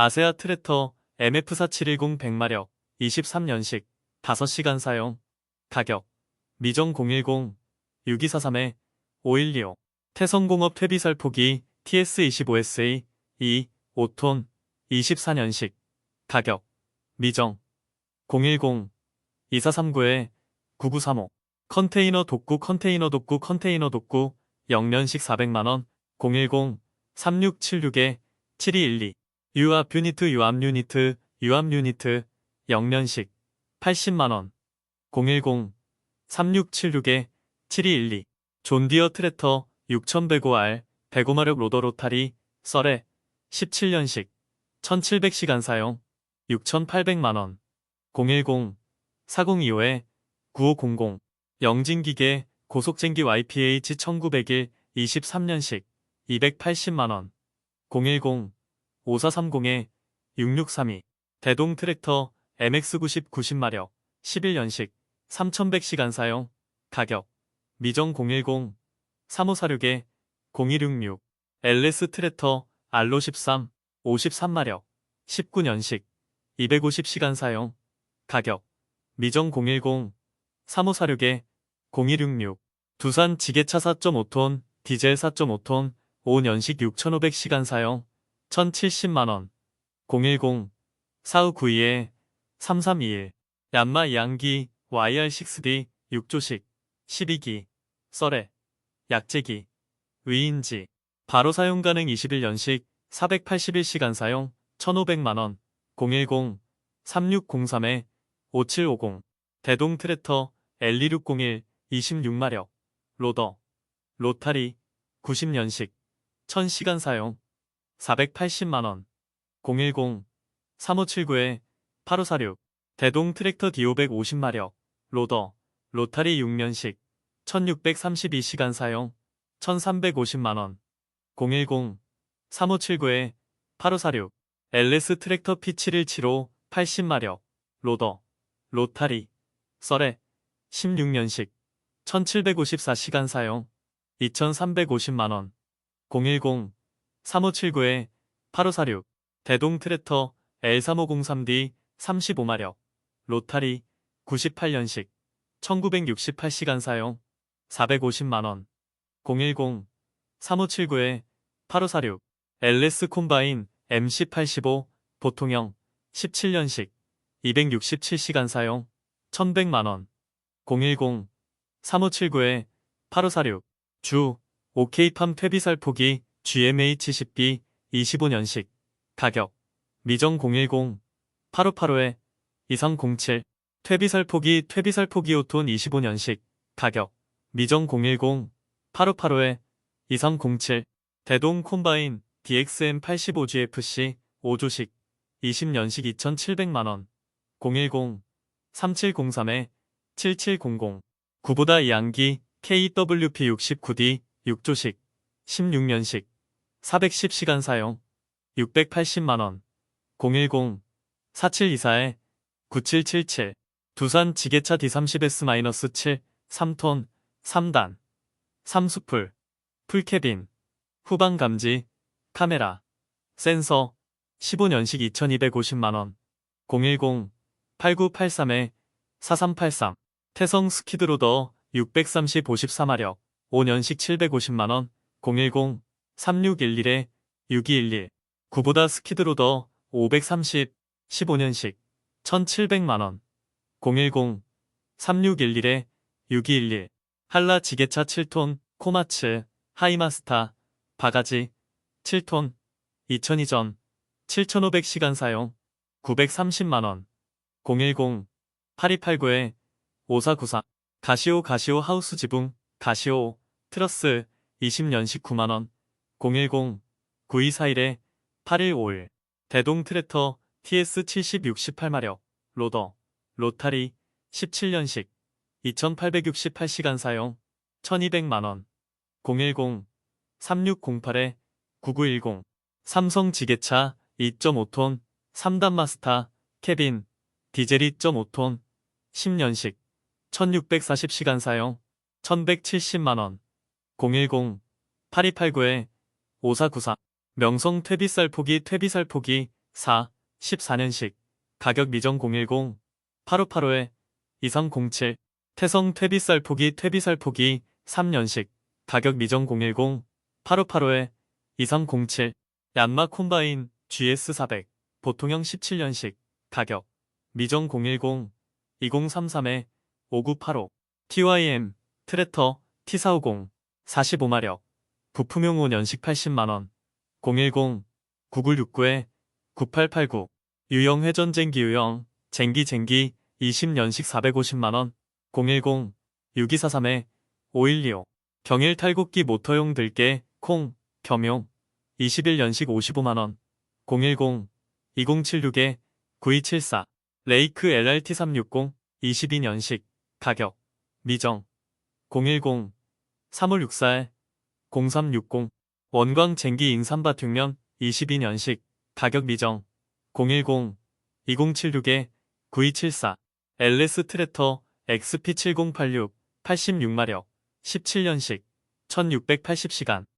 아세아 트랙터 MF4710 100마력 23년식 5시간 사용. 가격 미정 010-6243에 5125 태성공업 퇴비살 포기 TS25SA 2 5톤 24년식. 가격 미정 010-2439에 9935 컨테이너 독구 컨테이너 독구 컨테이너 독구 0년식 400만원. 010-3676에 7212 유압 유니트 유압 유니트 유압 유니트 영년식 80만원. 010-3676-7212 존디어 트레터 6105R 105마력 로더 로타리 썰에 17년식 1700시간 사용 6800만원. 010-4025-9500 영진기계 고속쟁기 YPH 1901 23년식 280만원. 010 5430-6632 대동 트랙터 MX90 90마력 11연식 3100시간 사용 가격 미정 010-3546-0166 LS 트랙터 알로 13 53마력 19년식 250시간 사용 가격 미정 010 3546 0166 두산 지게차 4.5톤 디젤 4.5톤 5년식 6500시간 사용 1070만원. 010-4592에 3321 얀마 양기 YR6D 6조식. 12기 썰에. 약재기. 위인지. 바로 사용 가능 21년식 481시간 사용 1500만원. 010-3603에 5750 대동 트랙터 L2601 26마력. 로더. 로타리 90년식 1000시간 사용 480만원. 010-3579-8546 대동 트랙터 D550마력. 로더. 로타리 6년식. 1632시간 사용. 1350만원. 010-3579-8546 LS 트랙터 P7175 80마력. 로더. 로타리. 썰에 16년식. 1754시간 사용. 2350만원. 010 3579-8546 대동 트랙터 L3503D 35마력 로타리 98년식 1968시간 사용 450만원. 010-3579-8546 LS 콤바인 MC85 보통형 17년식 267시간 사용 1100만원. 010-3579-8546 주 OK팜 퇴비살 포기 GMH10B 25년식 가격 미정 010-8585에 2307 퇴비살포기 퇴비살포기 5톤 25년식 가격 미정 010-8585에 2307 대동 콤바인 DXM85GFC 5조식 20년식 2700만원 010-3703에 7700 구보다 양기 KWP69D 6조식 16년식 410시간 사용 680만원 010-4724에 9777 두산 지게차 D30S-7 3톤 3단 3수풀 풀캐빈 후방 감지 카메라 센서 15년식 2250만원 010-8983에 4383 태성 스키드로더 630 54마력 5년식 750만원 010-3611에 6211 구보다 스키드로더 530 15년식 1700만원. 010-3611에 6211 한라 지게차 7톤 코마츠 하이마스타 바가지 7톤 2002전 7500시간 사용 930만원. 010-8289에 5494 가시오 가시오 하우스 지붕 가시오 트러스 20년식 9만원 010-9241에 8151 대동 트랙터 TS70 68마력 로더 로타리 17년식 2868시간 사용 1200만원 010-3608에 9910 삼성 지게차 2.5톤 3단 마스터 캐빈 디젤 2.5톤 10년식 1640시간 사용 1170만원 010-8289에 5494 명성 퇴비살 포기 퇴비살 포기 4, 14년식, 가격 미정 010, 8585에, 이상 07, 태성 퇴비쌀포기 퇴비쌀포기 3년식, 가격 미정 010, 8585에, 이상 07, 얀마 콤바인 GS400, 보통형 17년식, 가격, 미정 010, 2033에, 5985, TYM, 트레터, T450, 45마력, 부품용 5년식 80만원, 010, 9969에, 9889, 유형 회전쟁기 유형, 쟁기 쟁기 20년식 450만원, 010, 6243에, 5125, 경일 탈곡기 모터용 들깨, 콩, 겸용, 21년식 55만원, 010, 2076에, 9274, 레이크 LRT 360, 22년식, 가격, 미정, 010, 3564에, 0360, 원광 쟁기 인삼바 뒷면, 22년식, 가격 미정, 010, 2076에, 9274, LS 트래터 XP7086, 86마력, 17년식, 1680시간,